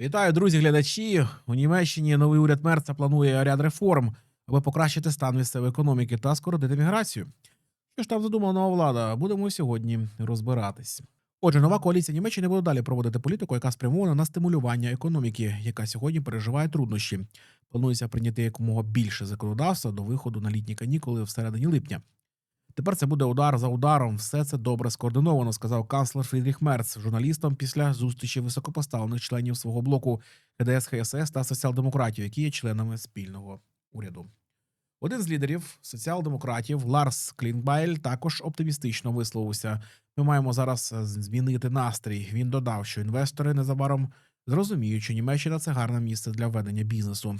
Вітаю, друзі, глядачі. У Німеччині новий уряд Мерца планує ряд реформ, аби покращити стан місцевої економіки та скоротити міграцію. Що ж там задумала нова влада? Будемо сьогодні розбиратись. Отже, нова коаліція Німеччини буде далі проводити політику, яка спрямована на стимулювання економіки, яка сьогодні переживає труднощі. Планується прийняти якомога більше законодавства до виходу на літні канікули всередині липня. Тепер це буде удар за ударом. Все це добре скоординовано, сказав канцлер Фрідріх Мерц журналістам після зустрічі високопоставлених членів свого блоку КДС, ХСС та соціал-демократів, які є членами спільного уряду. Один з лідерів соціал-демократів Ларс Клінбайль також оптимістично висловився. Ми маємо зараз змінити настрій. Він додав, що інвестори незабаром зрозуміють, що Німеччина це гарне місце для ведення бізнесу.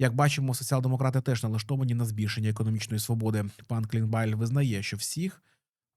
Як бачимо, соціал-демократи теж налаштовані на збільшення економічної свободи. Пан Клінбайль визнає, що всіх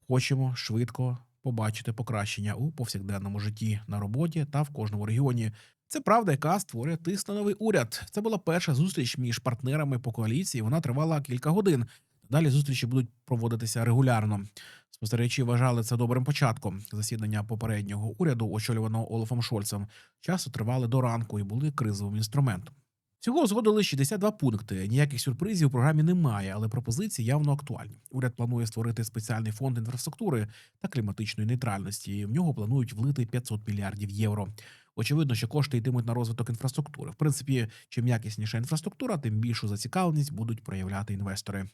хочемо швидко побачити покращення у повсякденному житті на роботі та в кожному регіоні. Це правда, яка створює тиск новий уряд. Це була перша зустріч між партнерами по коаліції. Вона тривала кілька годин. Далі зустрічі будуть проводитися регулярно. Спостерігачі вважали це добрим початком. Засідання попереднього уряду, очолюваного Олафом Шольцем, часто тривали до ранку і були кризовим інструментом. Всього узгодили 62 пункти. Ніяких сюрпризів у програмі немає, але пропозиції явно актуальні. Уряд планує створити спеціальний фонд інфраструктури та кліматичної нейтральності. В нього планують влити 500 мільярдів євро. Очевидно, що кошти йтимуть на розвиток інфраструктури. В принципі, чим якісніша інфраструктура, тим більшу зацікавленість будуть проявляти інвестори.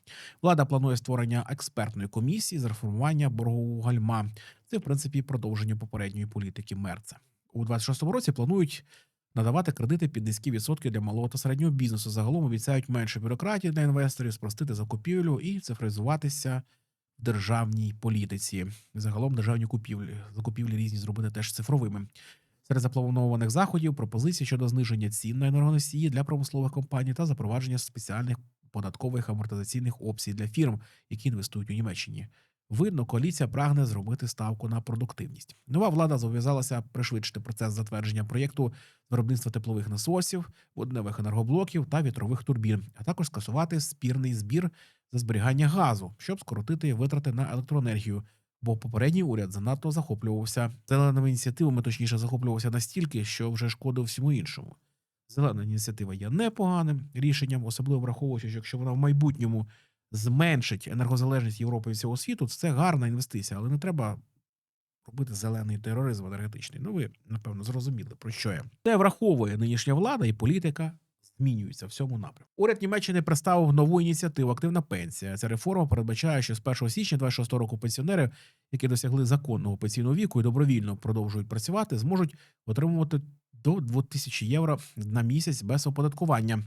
Влада планує створення експертної комісії з реформування боргового гальма. Це в принципі продовження попередньої політики Мерца. У 26-му році планують надавати кредити під низькі відсотки для малого та середнього бізнесу. Загалом обіцяють менше бюрократії для інвесторів, спростити закупівлю і цифризуватися в державній політиці. Загалом державні купівлі закупівлі різні зробити теж цифровими. Серед запланованих заходів пропозиції щодо зниження цін на енергоносії для промислових компаній та запровадження спеціальних податкових амортизаційних опцій для фірм, які інвестують у Німеччині. Видно, коаліція прагне зробити ставку на продуктивність. Нова влада зобов'язалася пришвидшити процес затвердження проєкту виробництва теплових насосів, водневих енергоблоків та вітрових турбін, а також скасувати спірний збір за зберігання газу, щоб скоротити витрати на електроенергію. Бо попередній уряд занадто захоплювався зеленими ініціативами, точніше захоплювався настільки, що вже шкодив всьому іншому. Зелена ініціатива є непоганим рішенням, особливо враховуючи, що якщо вона в майбутньому зменшить енергозалежність Європи і всього світу, це гарна інвестиція, але не треба робити зелений тероризм енергетичний. Ну ви напевно зрозуміли про що я. Це враховує нинішня влада і політика. Змінюється в цьому напрямку. Уряд Німеччини представив нову ініціативу Активна пенсія. Ця реформа передбачає, що з 1 січня 26 року пенсіонери, які досягли законного пенсійного віку і добровільно продовжують працювати, зможуть отримувати до 2000 євро на місяць без оподаткування.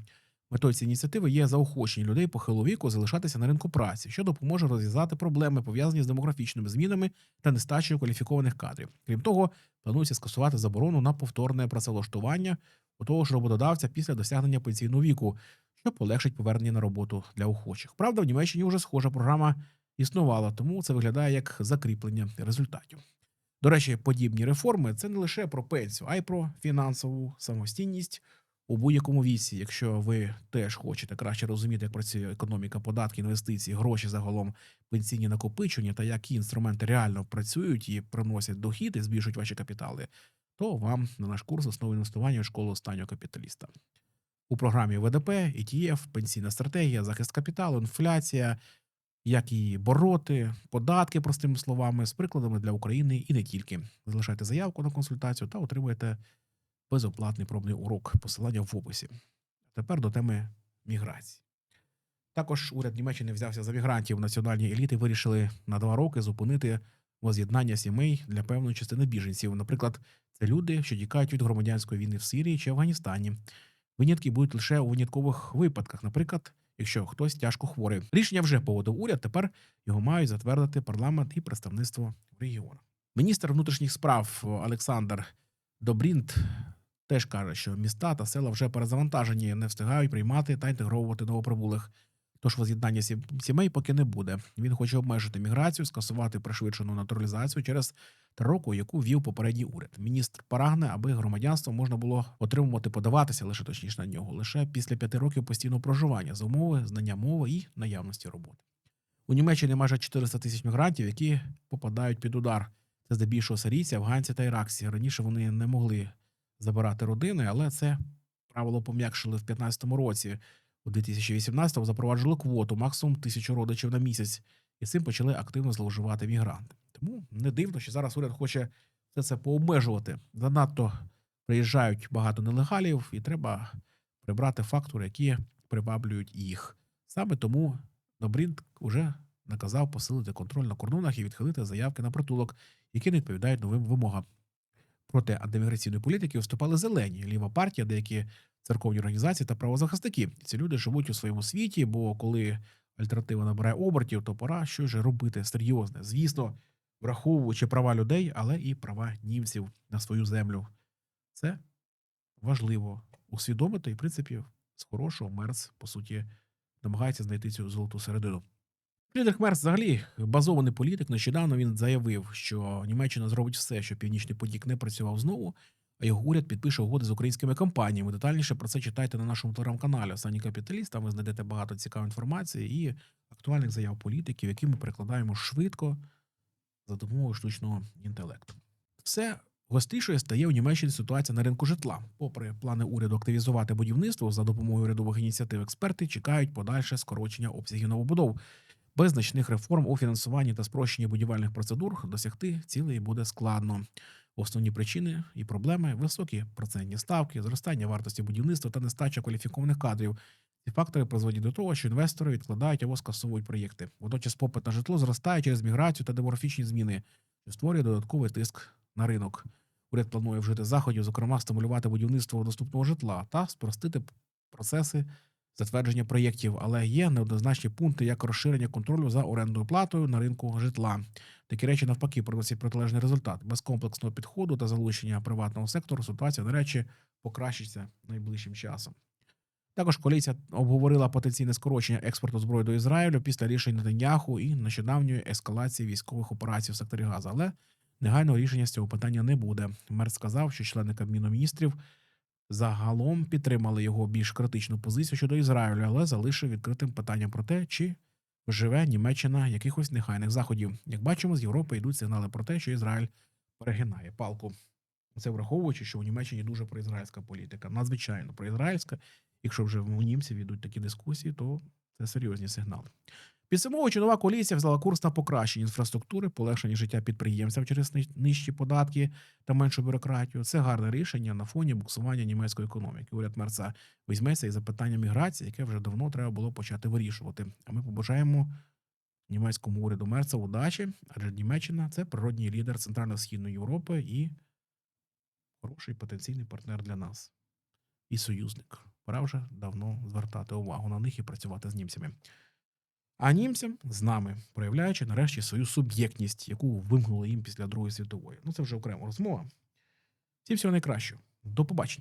Метою цієї ініціативи є заохочення людей похилого віку залишатися на ринку праці, що допоможе розв'язати проблеми, пов'язані з демографічними змінами та нестачею кваліфікованих кадрів. Крім того, планується скасувати заборону на повторне працевлаштування у того ж роботодавця після досягнення пенсійного віку, що полегшить повернення на роботу для охочих. Правда, в Німеччині вже схожа програма існувала, тому це виглядає як закріплення результатів. До речі, подібні реформи це не лише про пенсію, а й про фінансову самостійність у будь-якому віці. Якщо ви теж хочете краще розуміти, як працює економіка, податки, інвестиції, гроші загалом, пенсійні накопичення та які інструменти реально працюють і приносять дохід і збільшують ваші капітали, то вам на наш курс основи інвестування у школу останнього капіталіста. У програмі ВДП, ETF, пенсійна стратегія, захист капіталу, інфляція, як її бороти, податки, простими словами, з прикладами для України і не тільки. Залишайте заявку на консультацію та отримуєте безоплатний пробний урок. Посилання в описі. Тепер до теми міграції. Також уряд Німеччини взявся за мігрантів. Національні еліти вирішили на два роки зупинити воз'єднання сімей для певної частини біженців. Наприклад, це люди, що тікають від громадянської війни в Сирії чи Афганістані. Винятки будуть лише у виняткових випадках, наприклад, якщо хтось тяжко хворий. Рішення вже погодив уряд. Тепер його мають затвердити парламент і представництво в регіонах. Міністр внутрішніх справ Олександр Добрінт теж каже, що міста та села вже перезавантажені, не встигають приймати та інтегровувати новоприбулих. Тож воз'єднання сімей поки не буде. Він хоче обмежити міграцію, скасувати пришвидшену натуралізацію через три роки, яку ввів попередній уряд. Міністр прагне, аби громадянство можна було отримувати, подаватися лише точніше на нього, лише після п'яти років постійного проживання за умови знання мови і наявності роботи. У Німеччині майже 400 тисяч мігрантів, які попадають під удар. Це здебільшого сирійці, афганці та іракці. Раніше вони не могли забирати родини, але це правило пом'якшили в 2015 році. У 2018-му запроваджували квоту максимум тисячу родичів на місяць, і цим почали активно зловживати мігранти. Тому не дивно, що зараз уряд хоче все це пообмежувати. Занадто приїжджають багато нелегалів, і треба прибрати фактори, які приваблюють їх. Саме тому Добрін уже наказав посилити контроль на кордонах і відхилити заявки на притулок, які не відповідають новим вимогам. Проти антиміграційної політики виступали зелені, ліва партія, деякі церковні організації та правозахисники. Ці люди живуть у своєму світі, бо коли альтернатива набирає обертів, то пора щось же робити серйозне. Звісно, враховуючи права людей, але і права німців на свою землю. Це важливо усвідомити, і в принципі, з хорошого Мерц, по суті, намагається знайти цю золоту середину. Фрідрих Мерц взагалі базований політик. Нещодавно він заявив, що Німеччина зробить все, щоб північний потік не працював знову, а його уряд підпише угоди з українськими компаніями. Детальніше про це читайте на нашому телеграм-каналі Останній капіталіст. Там ви знайдете багато цікавої інформації і актуальних заяв політиків, які ми перекладаємо швидко за допомогою штучного інтелекту. Все гострішою стає у Німеччині ситуація на ринку житла. Попри плани уряду активізувати будівництво за допомогою урядових ініціатив, експерти чекають подальше скорочення обсягів новобудов. Без значних реформ у фінансуванні та спрощенні будівельних процедур досягти цілей буде складно. Основні причини і проблеми високі процентні ставки, зростання вартості будівництва та нестача кваліфікованих кадрів. Ці фактори призводять до того, що інвестори відкладають або скасовують проєкти. Водночас попит на житло зростає через міграцію та демографічні зміни, що створює додатковий тиск на ринок. Уряд планує вжити заходів, зокрема, стимулювати будівництво доступного житла та спростити процеси затвердження проєктів, але є неоднозначні пункти, як розширення контролю за орендною платою на ринку житла. Такі речі навпаки приносять протилежний результат. Без комплексного підходу та залучення приватного сектору ситуація, до речі, покращиться найближчим часом. Також коаліція обговорила потенційне скорочення експорту зброї до Ізраїлю після рішень Нетаньяху і нещодавньої ескалації військових операцій в секторі Газа. Але негайного рішення з цього питання не буде. Мер сказав, що члени Кабміну міністрів загалом підтримали його більш критичну позицію щодо Ізраїлю, але залишив відкритим питання про те, чи вживе Німеччина якихось нехайних заходів. Як бачимо, з Європи йдуть сигнали про те, що Ізраїль перегинає палку. Це враховуючи, що у Німеччині дуже проізраїльська політика, надзвичайно проізраїльська. Якщо вже у німців йдуть такі дискусії, то це серйозні сигнали. Підсумовуючи, нова коаліція взяла курс на покращення інфраструктури, полегшення життя підприємцям через нижчі податки та меншу бюрократію. Це гарне рішення на фоні буксування німецької економіки. Уряд Мерца візьметься і за питання міграції, яке вже давно треба було почати вирішувати. А ми побажаємо німецькому уряду Мерца удачі, адже Німеччина це природній лідер Центрально-Східної Європи і хороший потенційний партнер для нас і союзник. Пора вже давно звертати увагу на них і працювати з німцями. А німцям з нами, проявляючи нарешті свою суб'єктність, яку вимкнули їм після Другої світової. Ну це вже окрема розмова. Всім всього найкращого. До побачення.